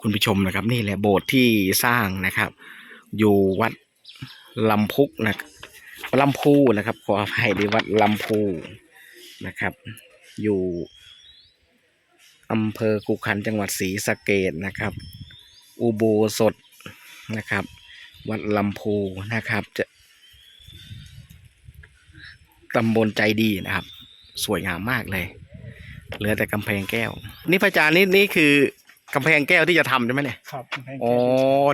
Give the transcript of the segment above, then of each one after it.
คุณผู้ชมนะครับ นี่แหละโบสถ์ที่สร้างนะครับ อยู่วัดลำพุกนะลำพูนะครับ ขออภัยดีวัดลำพูนะครับ อยู่อำเภอกุขันจังหวัดศรีสะเกดนะครับ อุโบสถนะครับ วัดลำพูนะครับจะตำบลใจดีนะครับ สวยงามมากเลย เหลือแต่กำแพงแก้ว นี่พระอาจารย์นี่นี่คือ กำแพงแก้วที่จะทำใช่ไหมเนี่ยครับอ๋อ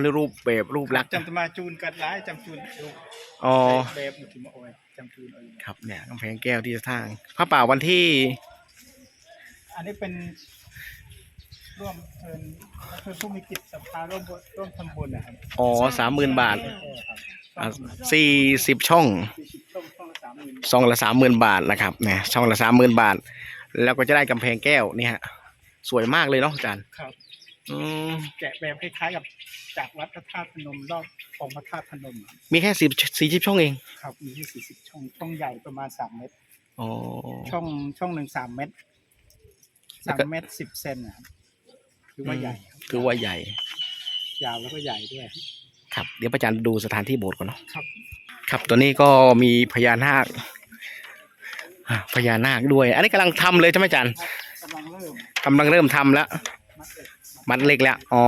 นี่รูปแบบรูปลักษณ์จำตมาจูนกัดร้ายจำจูนลูกอ๋อแบบมุทิมาโอ้ยจำจูนเอาอยู่ครับเนี่ยกำแพงแก้วที่จะสร้างพระป่าวันที่ อันนี้เป็นร่วมเชิญก็คือผู้มีจิตศรัทธาร่วมบุญร่วมทำบุญนะครับอ๋อสามหมื่นบาทครับสี่สิบช่องสี่สิบช่องช่องละสามหมื่นช่องละสามหมื่นบาทนะครับเนี่ยช่องละสามหมื่นบาท แล้วก็จะได้กำแพงแก้วเนี่ยฮะ สวยมากเลยเนาะอาจารย์ครับอืมแกะแบบคล้ายๆกับจากวัดพระธาตุพนมรอบองค์พระธาตุพนมอะมีแค่สิบสี่สิบช่องเองครับ มีที่สี่สิบช่องช่องใหญ่ประมาณสามเมตร อ๋อ ช่องช่องหนึ่งสามเมตรแล้วสามก็ เมตรสิบเซนนะครับคือว่าใหญ่ครับคือว่าใหญ่ ยาวแล้วก็ใหญ่ด้วย ครับเดี๋ยวพระอาจารย์ดูสถานที่โบสถ์ก่อนเนาะครับ ครับตัวนี้ก็มีพญานาคอะพญานาคด้วย อันนี้กำลังทำเลยใช่ไหมอาจารย์ กำลังเริ่ม กำลังเริ่มทำแล้วมัดเสร็จมัดเล็กแล้ว อ๋อ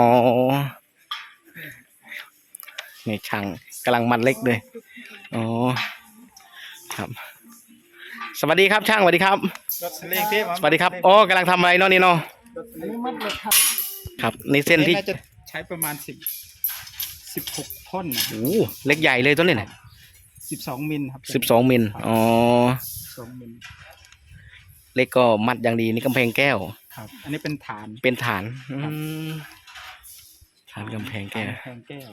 นี่ช่างกำลังมัดเล็กเลย อ๋อ ครับ สวัสดีครับช่างสวัสดีครับรถเล็กที่สวัสดีครับอ๋อกำลังทำอะไรเนาะนี่เนาะอันนี้มัดเลยครับครับนี่เส้นที่น่าจะใช้ประมาณสิบสิบหกท่อนโอ้โหเล็กใหญ่เลยตัวนี้เนี่ยสิบสองมิลครับสิบสองมิล อ๋อ สองมิล เล็กก็มัดอย่างดีนี่กำแพงแก้ว ครับ อันนี้เป็นฐาน เป็นฐานอืมฐานกำแพงแก้วแพงแก้ว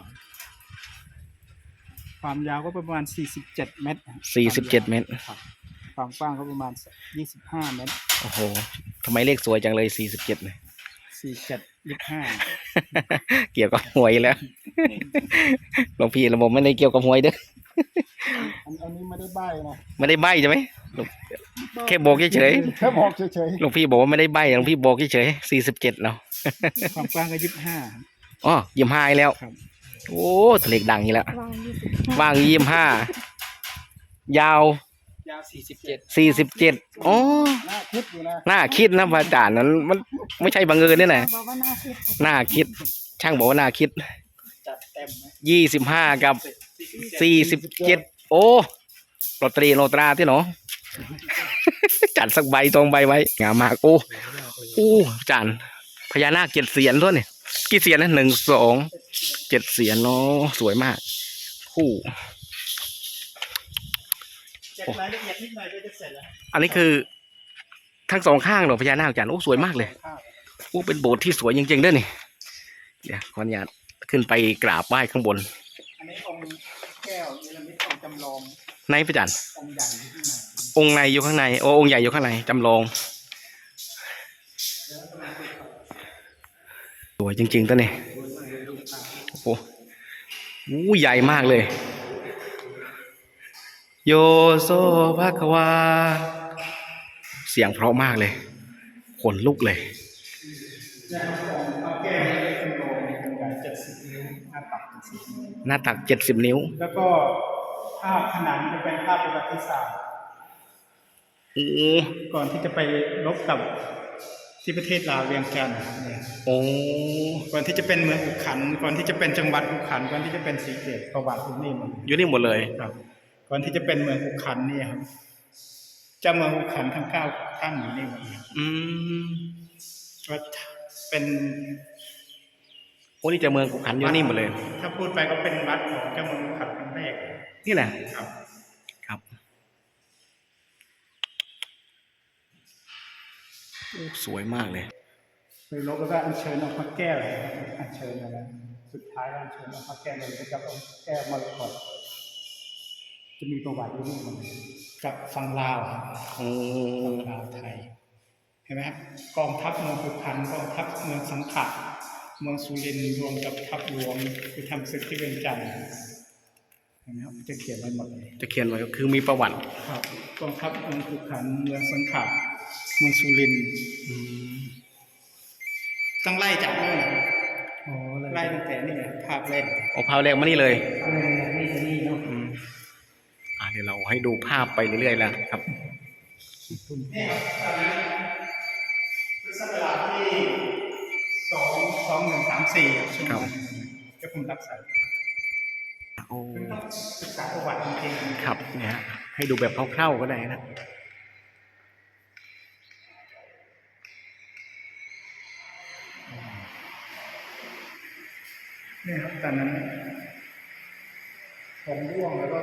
ความยาวก็ประมาณสี่สิบเจ็ดเมตรสี่สิบเจ็ดเมตร ครับความกว้างก็ประมาณยี่สิบห้าเมตร โอ้โหทำไมเลขสวยจังเลยสี่สิบเจ็ดเนี่ยสี่เจ็ดยี่ห้าเกี่ยวกับหวยแล้ว หลวงพี่ระบบไม่ได้เกี่ยวกับหวยเด้อ อันอันนี้ไม่ได้ใบนะไม่ได้ใบใช่ไหมหลวงแค่บอกเฉยแค่บอกเฉยๆหลวงพี่บอกว่าไม่ได้ใบหลวงพี่บอกเฉยๆสี่สิบเจ็ดเนาะๆความกว้างก็ยี่ห้าอ๋อยี่ห้าแล้ว ครับโอ้ทะเลขดังอีกแล้ววางยี่สิบว่างยี่ห้ายาวยาวสี่สิบเจ็ดสี่สิบเจ็ดอ๋อน่าคิดอยู่นะน่าคิดนะพระอาจารย์นั้น มันไม่ใช่บังเอิญนี่นะบอกว่าน่าคิดน่าคิด ช่างบอกว่าน่าคิดจัดเต็มนะยี่สิบห้ากับ สี่สิบเจ็ดโอ้ลอตเตอรี่โลตราที่เนาะ จัดสักใบตรงใบไว้งามมาก โอ้โอ้อาจารย์พญานาคเจ็ดเสียนด้วยเนี่ยกี่เสียนนะหนึ่งสองเจ็ดเสียนเนาะสวยมากคู่เก็บรายละเอียดนิดหน่อยก็จะเสร็จแล้วอันนี้คือ ทั้งสองข้างเหรอพญานาคอาจารย์โอ้สวยมากเลยครับโอ้เป็นโบสถ์ที่สวยจริงๆด้วยนี่เดี๋ยวขออนุญาตขึ้นไปกราบไหว้ข้างบนอันนี้อง จำลองในพระอาจารย์ องค์ใหญ่อยู่ที่ไหนองค์ในอยู่ข้างในโอ้องค์ใหญ่อยู่ข้างในจำลองสวยจริงๆตัวนี้โอ้โหอู้ใหญ่มากเลย โยโซภะควา เสียงเพราะมากเลยขนลุกเลย พระแก้วนี่เป็นโลงองค์ใหญ่เจ็ดสิบนิ้วหน้าตักเจ็ดสิบนิ้ว หน้าตักเจ็ดสิบนิ้ว แล้วก็ภาพผนังจะเป็นภาพประวัติศาสตร์โอ้ก่อนที่จะไปรบกับที่ประเทศลาวเวียงจันทร์เนี่ยโอ้ก่อนที่จะเป็นเมืองอุขัน ก่อนที่จะเป็นจังหวัดอุขัน ก่อนที่จะเป็นสีเกตประวัติที่นี่หมันอยู่นี่หมดเลยครับ ก่อนที่จะเป็นเมืองอุขันเนี่ยครับเจ้าเมืองอุขันทั้งเก้าท่านอยู่นี่หมดเลยอืมก็เป็นโอ้นี่เจะเมืองกุขันอยู่นี่หมดเลย ถ้าพูดไปก็เป็นวัดของเจ้าเมืองอุขันครั้งแรก นี่แหละครับครับโอ้สวยมากเลยไปรบแล้วก็อัญเชิญเอาพระแก้วอัญเชิญมาแล้วสุดท้ายก็อัญเชิญเอาพระแก้วเลยกับเอาแก้วมรกตจะมีประวัติอยู่นี่หมดเลยกับฝั่งลาวครับโอ้ลาวไทยเห็นไหมครับกองทัพเมืองภูพันกองทัพเมืองสังขะเมืองสุรินทร์รวมกับทัพหลวงไปทำศึกที่เวียงจันทร์เห็ นไหมครับจะเขียนไว้หมดเลยจะเขียนไว้ก็คือมีประวัติ ครับกองทัพเมืองภูขันเมืองสังขะเมืองสุรินทร์อืมต้องไล่จากโน่นน่ะไล่ตั้งแต่นี่ไงภาพแรกโอ้ภาพแรกมานี่เลยเออนี่จะนี่เนาะอืมอ่าเดี๋ยวเราให้ดูภาพไปเรื่อยๆแล้วครับนี่ครับตอนนี้คือสักเวลาที่สองสองหนึ่งสามสี่ช่วงครับนั้นจะผมรับสาย โอ้คือต้องศึกษาประวัติจริงๆครับเนี่ยฮะให้ดูแบบคร่าวๆก็ได้นะนี่ครับตอนนั้นของร่วงแล้วก็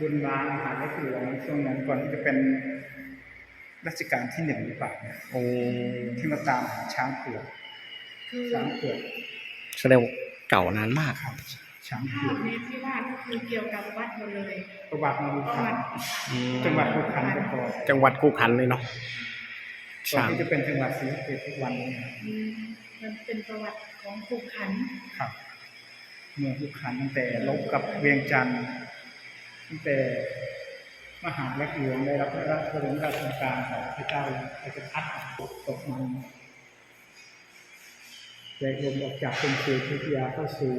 บุญมาอาหารและหลวงช่วงนั้นก่อนที่จะเป็นรัชกาลที่หนึ่งหรือเปล่าเนี่ยโอ้ที่มาตามหาช้างเผือกคือช้างเผือกแสดงว่าเก่านานมากครับ ช้างภาเผือพกนี้ที่ว่าก็คือเกี่ยวกับวัดหมดเลยประวัติมาบุประคัวันติอืมจังหวัดภูขันก่อนจังหวัดคู่ขันเลยเนาะก่อนช้างที่จะเป็นจังหวัดศรีสะเกษทุกวันนี้อืมมันเป็นประวัติของภูขันครับ เมืองภูขันตั้งแต่ลบกับเวียงจันทร์ตั้งแต่มหาลักหลวงได้รับพระราชบรมราชโองการของพระเจ้าอาจารย์พัดตกมันแยกลมออกจากกรุงศรีอยุธยาเข้าสู่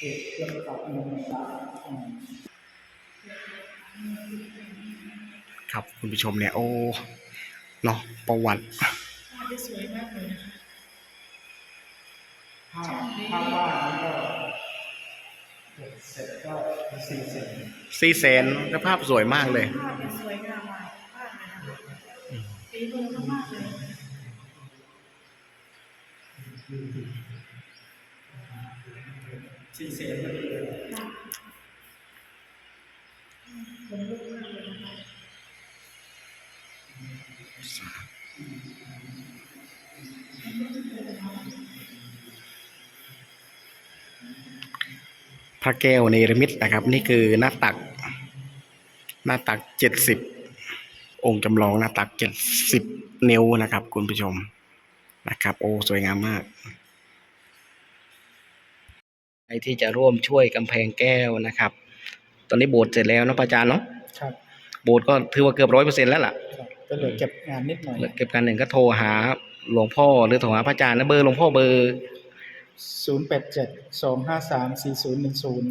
เอกเรื่องกับเมืองต่างๆครับคุณผู้ชมเนี่ยโอ้เนาะประวัติภาพที่สวยมากเลยนะคะภาพภาพวาดนี้ก็เสร็จก็สี่เสร็จซีเซนก็ภาพสวยมากเลยภาพที่สวยงามมากมากเลยนะคะฝีมือมากๆเลย สี่เสร็จพอดีเลยค่ะผมลุกมากเลยนะคะพระแก้วเนรมิตนะครับ นี่คือหน้าตัก หน้าตักเจ็ดสิบองค์จำลองหน้าตักเจ็ดสิบนิ้วนะครับ คุณผู้ชมนะครับ โอ้ สวยงามมาก ใครที่จะร่วมช่วยกำแพงแก้วนะครับ ตอนนี้โบสถ์เสร็จแล้วเนาะพระอาจารย์เนาะครับโบสถ์ก็ถือว่าเกือบร้อยเปอร์เซ็นต์แล้วล่ะครับก็เหลือเก็บงานนิดหน่อยเหลือเก็บการหนึ่งก็โทรหาหลวงพ่อหรือโทรหาพระอาจารย์นะเบอร์หลวงพ่อเบอร์ศูนย์แปดเจ็ดสองห้าสามสี่ศูนย์หนึ่งศูนย์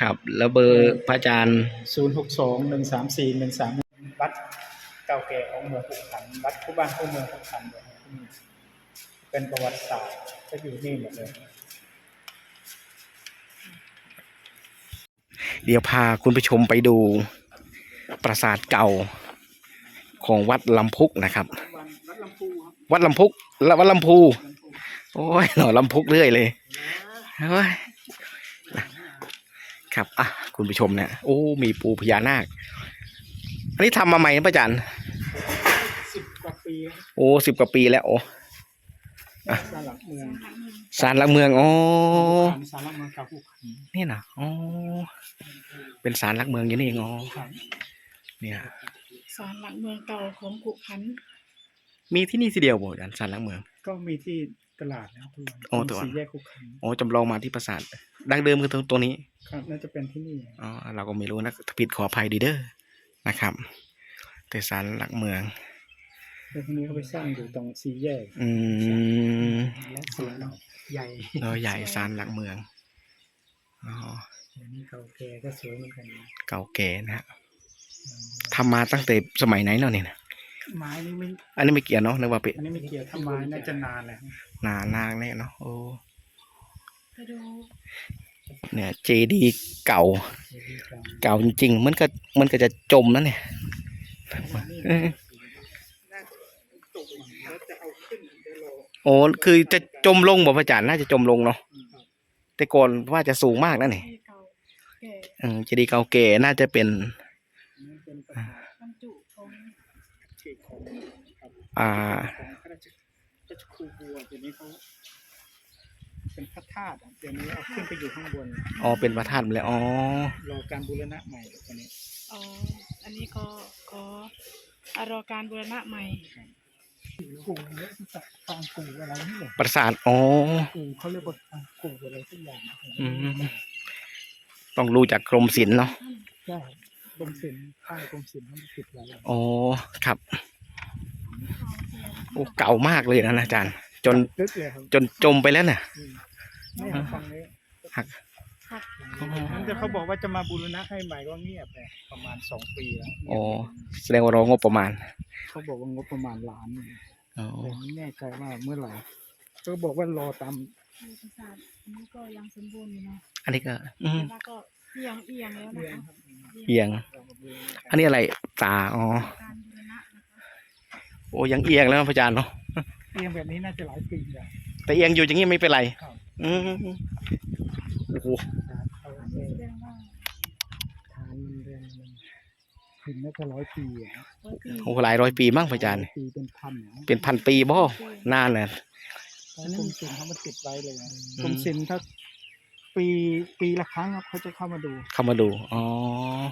ครับ แล้วเบอร์พระอาจารย์ศูนย์หกสองหนึ่งสามสี่หนึ่งสามวัดเก่าแก่ของเมืองภูขันวัดคู่บ้านคู่เมืองภูขันเลยที่นี่เป็นประวัติศาสตร์ก็อยู่นี่หมดเลย เดี๋ยวพาคุณผู้ชมไปดูปราสาทเก่าของวัดลำพุกนะครับ วันวัดลำพูครับวัดลำพุกและวัดลำพู โอ้ยหน่อลำพุกเรื่อยเลยเฮ้ยครับอะคุณผู้ชมเนี่ยโอ้มีปูพญานาค อันนี้ทำมาใหม่นะพระอาจารย์สิบกว่าปีแล้วโอ้สิบกว่าปีแล้วโอ้สารหลักเมือง สารหลักเมืองอ๋อสารหลักเมืองเก่าภูขันนี่นะอ๋อเป็นสารหลักเมืองอยู่นี่เองอ๋อครับเนี่ยศาลหลักเมืองเก่าของภูขันมีที่นี่ทีเดียวบ่อาจารย์สารหลักเมือง ก็มีที่ตลาดนะครับทุกวันโอ้ตัวสี่แยกภูขันอ๋อจำลองมาที่ปราสาทดั้งเดิมคือตรงตัวนี้ ครับน่าจะเป็นที่นี่อ๋อเราก็ไม่รู้นะถ้าผิดขออภัยดีเด้อนะครับ แต่สารหลักเมือง แล้วทีนี้เขาไปสร้างอยู่ตรงสี่แยกอืม และสวน ใหญ่เราใหญ่สารหลักเมืองอ๋ออันนี้เก่าแก่ก็สวยเหมือนกันนะเก่าแก่นะฮะทำมาตั้งแต่สมัยไหนเนาะเนี่ยนะไม้นี่ไม่อันนี้ไม่เกี่ยวเนาะนึกว่าเป็นอันนี้ไม่เกี่ยวถ้าไม้น่าจะนานแล้วนานางเนี่ยเนาะโอ้ไปดูเนี่ยเจดีเก่า เก่าจริงๆมันก็มันก็จะจมนะเนี่ยเออ ตกแล้วจะเอาขึ้นเดี๋ยวรอ โอ้คือจะจมลงบ่พระอาจารย์น่าจะจมลงเนาะแต่ก่อนว่าจะสูงมากนะเนี่ยที่เก่าแก่เออเจดีย์เก่าแก่น่าจะเป็นนี่เป็นประธานบรรจุของเขตของครับอ่าของพระราชพระราชครูบัวเดี๋ยวนี้เขาเป็นพระธาตุอะเดี๋ยวนี้เอาขึ้นไปอยู่ข้างบนอ๋อเป็นพระธาตุเลยอ๋อรอการบูรณะใหม่ตอนนี้อ๋ออันนี้ก็ขออารอการบูรณะใหม่ กูเนี่ยจะฟางกูอะไรนี่เลยปราสาทอ๋อกูเขาเรียกว่าฟางกูอะไรสักอย่างนะอืมต้องรู้จากกรมศิลป์เนาะใช่กรมศิลป์ป้ายกรมศิลป์มันติดไว้แล้วอ๋อครับโอ้เก่ามากเลยนะอาจารย์ จน ลึกเลยครับจนจมไปแล้วน่ะ ไม่หักฟังนี้หัก นั้นแต่เขาบอกว่าจะมาบูรณะให้ใหม่ก็เงียบเลยประมาณสองปีแล้วอ๋อแสดงว่าเรางบประมาณ เขาบอกว่างบประมาณล้านหนึ่งอ๋อแต่ไม่แน่ใจว่าเมื่อไหร่ก็บอกว่ารอตามมีประสาทอันนี้ก็ยังสมบูรณ์อยู่เนาะอันนี้ก็อืมแล้วก็เอียงเอียงแล้วนะเรื่องคะครับเอียง อันนี้อะไรตาอ๋อการบูรณะนะคะโอ้ยังเอียงแล้วนะพระอาจารย์เนาะเอียงแบบนี้น่าจะหลายปีแล้วแต่เอียงอยู่อย่างนี้ไม่เป็นไรครับอืม โอ้โหเอาอันเอนี้งแสดงว่าฐานมันเรื่องมันถึงน่าจะร้อยปีอะครับร้อยปีโอ้โหหลายร้อยปีมั้งพระอาจารย์ ปีเป็นพันนะเป็นพันปีบ่นานเลยกรมศิลป์เขามาติดไว้เลยนะอืมกรมศิลป์ถ้าปีปีละครั้งครับเขาจะเข้ามาดูเข้ามาดูอ๋อ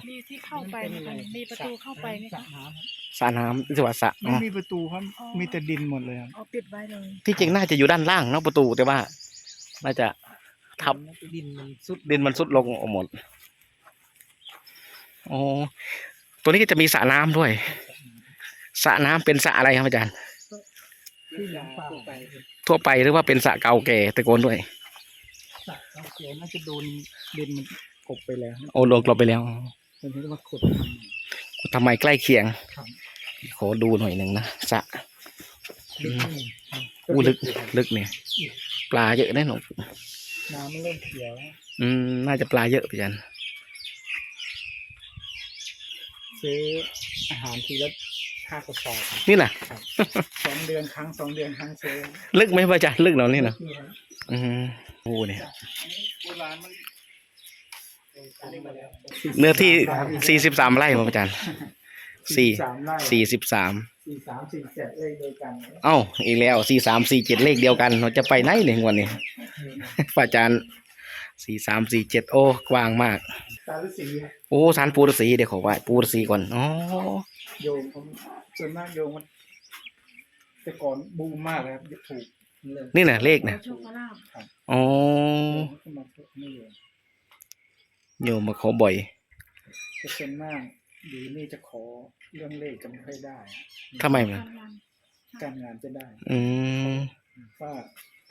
มีที่เข้าไปไหมคะมีประตูเข้าไปไหมสระคะน้ำครับสระน้ำที่ว่าสระไม่อ๋อมีประตูครับอ๋อมีแต่ดินหมดเลยครับ เอาปิดไว้เลยที่จริงน่าจะอยู่ด้านล่างเนอกประตูแต่ว่า น่าจะ ทับดินมันสุดดินมันสุดลงหมดอ๋อตัวนี้ก็จะมีสระน้ำด้วยสระน้ำเป็นสระอะไรครับอาจารย์ที่หลังป่าไปทั่วไปหรือว่าเป็นสระเก่าแก่ตะโกนด้วยสระเราเสียน่าจะโดนดินมันกบไปแล้วโอ้ลงกลบไปแล้วตอนนี้ก็มาขุดทำใหม่ทำไมใกล้เคียงครับขอดูหน่อยหนึ่งนะสระอืมครับอู้ลึกลึกเนี่ย ปลาเยอะแน่นอน น้ำมันเริ่มเขียวอืม น่าจะปลาเยอะพี่จันซื้ออาหารทีละห้ากระสอบครับนี่น่ะสองเดือนครั้งสองเดือนครั้งซื้อลึกไหมพระอาจารย์ลึกเหนานี่นะนี่ครับอืมโอ้เนี่ย โบราณมันเนื้อที่สี่สิบสามไร่ครับอาจารย์ สี่สามไร่สี่สิบสามสี่สามสี่เจ็ดเลขเดียวกันเอ้าอีกแล้วสี่สามสี่เจ็ดเลขเดียวกันเราจะไปไหนเนี่ยงวันนี้พระอาจารย์สี่สามสี่เจ็ดโอ้กว้างมากตาฤาษีครับโอ้สารปูฤาษีเดี๋ยวขอไหว้ปูฤาษีก่อนอ๋อโยมผมส่วนมากโยมมันแต่ก่อนบูมมากเลยครับถูกเลยนี่น่ะเลขนะขอโชคขอลาบอ๋อขึ้นมาเพิ่มนี่เลยโยมมาขอบ่อยแต่ส่วนมาก ดีนี่จะขอเรื่องเลขจะไม่ค่อยได้ ทำไมมันการงานการงานจะได้อืมว่า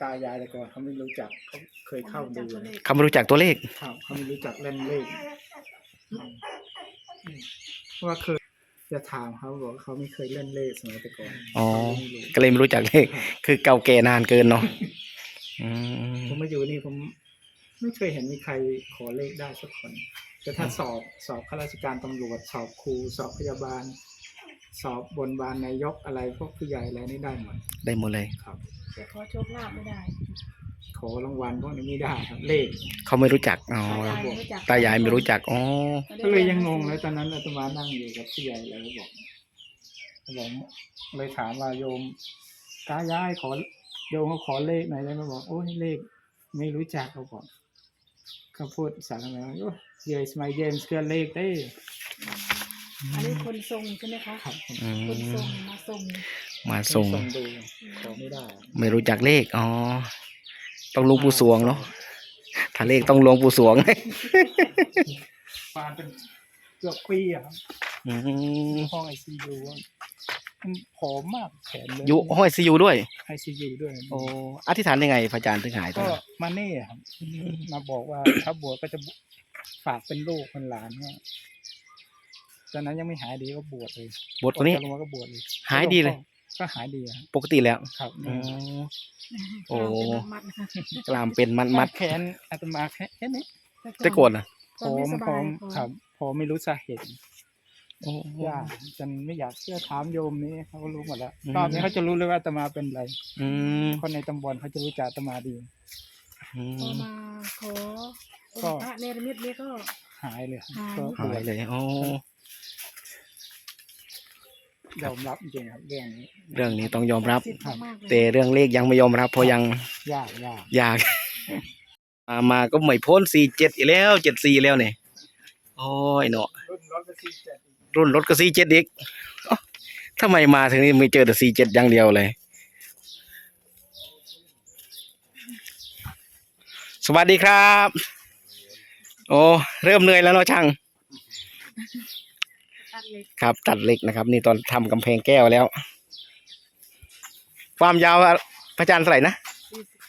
ตายายแต่ก่อนเขาไม่รู้จักเขาเคยเข้าดูตัวเลขเขาไม่รู้จักตัวเลขเขาเขาไม่รู้จักเล่นเลขเพราะว่าเคยจะถามเขาบอกว่าเขาไม่เคยเล่นเลขสมัยแต่ก่อนอ๋อเขาไม่รู้ก็เลยไม่รู้จักเลข คือเก่าแก่นานเกินเนาะอืมผมมาอยู่นี่ผม ไม่เคยเห็นมีใครขอเลขได้สักคน แต่ถ้าสอบสอบข้าราชการตำรวจ สอบครูสอบพยาบาล สอบบนบานนายกอะไรพวกผู้ใหญ่อะไรนี่ได้หมดได้หมดเลย ครับแต่ขอโชคลาภไม่ได้ขอรางวัลพวกนี้ไม่ได้ครับเลข เขาไม่รู้จักอ๋อตายไม่รู้จักตายายไม่รู้จักอ๋อก็เลยยังงงเลยตอนนั้นอาตมานั่งอยู่กับผู้ใหญ่เลยบอกบอกเลยถามว่าโยมตายายขอโยมเขาขอเลขหน่อยได้ไหมบอกโอ้ยเลข ไม่รู้จักเขาบอกเขาพูดภาษาอะไรโอ้ยเยสมัยเยมส์เกือเลขได้อันนี้คนทรงใช่ไหมคะครับอืคนทรงมมาทรงมาส่ง ส่งดูขอไม่ได้ไม่รู้จักเลข อ๋อ ต้องหลวงปู่สวงเนาะ ถ้าเลขต้องหลวงปู่สวง ฟานเป็นเกือบปีอะครับอืมห้องไอซียู มันผอมมากแขนเลยอยู่ห้อยซียูด้วย ไอซียูด้วย โอ้อธิษฐานยังไงพระอาจารย์ถึงหายตัวก็นั้นมาเน่ครับมาบอกว่า ถ้าบวชก็จะฝากเป็นลูกเป็นหลานเนี่ยตอนนั้นยังไม่หายดีก็บวชเลยบทตัวนี้ ออกจากโรงพยาบาลก็บวชเลยหายดีเลย ก็หายดีครับปกติแล้วครับอ๋อโอ้เป็นมัดๆนะคะกลามเป็นมัดมัดแขนอาตมาแค่แค่นี้ๆแต่โกนอะผอมผอมคครัรับบพอไม่รู้สาเหตุ โอ้ยากจนไม่อยากเชื่อถามโยมนี้เขาก็รู้หมดแล้วอืมรอบนี้เขาจะรู้เลยว่าอาตมาเป็นอะไรอืมคนในตำบลเขาจะรู้จักอาตมาดีอืพอมมาขอก็องค์พระเนรมิตนี้ก็ หายเลยครับหาย ก็บหาวยชเลยโอ้ยอมรับจริงๆครับเรื่องนี้เรื่องนี้ต้องยอมรับ สิทธิ์มากๆเลยแต่เรื่องเลขยังไม่ยอมรับเพราะยังยากยากอยาก มามาก็ไม่พ้นสี่เจ็ดอีกแล้วเจ็ดสี่แล้วเนี่ยโอ้ยเนาะรุ่นร้อยเปอร์เซ็นต์เจ็ด รุ่นรถก็สี่เจ็ดอีกเอ้าทำไมมาถึงนี่ไม่เจอแต่สี่เจ็ดอย่างเดียวเลย สวัสดีครับ โอ้เริ่มเหนื่อยแล้วเนาะช่างตัดเล็กครับ ตัดเหล็กนะครับ นี่ตอนทำกำแพงแก้วแล้ว ความยาวพระอาจารย์เท่าไหร่นะ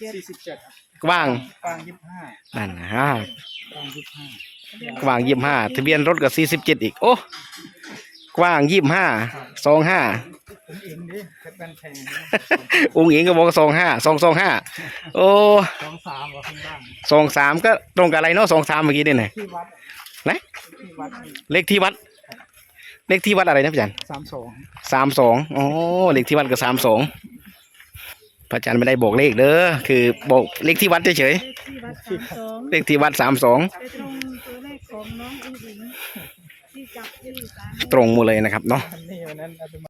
สี่สิบเจ็ดกว้างกลางยี่สิบห้านั่นนะฮะกลางยี่สิบห้า กว้างยี่ห้าทะเบียนรถก็สี่สิบเจ็ดอีก โอ้กว้างยี่ห้าสองห้าผมเองดิเพชรบันแทงองค์หญิงก็บอกสองห้าสองสองห้าโอ้สองสามว่าข้างล่างสองสามก็ตรงกับอะไรเนาะสองสามเมื่อกี้เนี่ยนะที่วัดนะที่วัดเลขที่วัด เลขที่วัดอะไรนะพี่จันสามสองสามสองอ๋อเลขที่วัดก็สามสอง พระอาจารย์ไม่ได้บอกเลขเด้อคือบอกเลขที่วัดเฉยเลขที่วัดสามสองๆเลขที่วัดสามสองไปตรงตัวเลขของน้องอุ้งอิงที่จับที่สาม ตรงหมดเลยนะครับเนาะ อันนี้วันนั้นอาตมา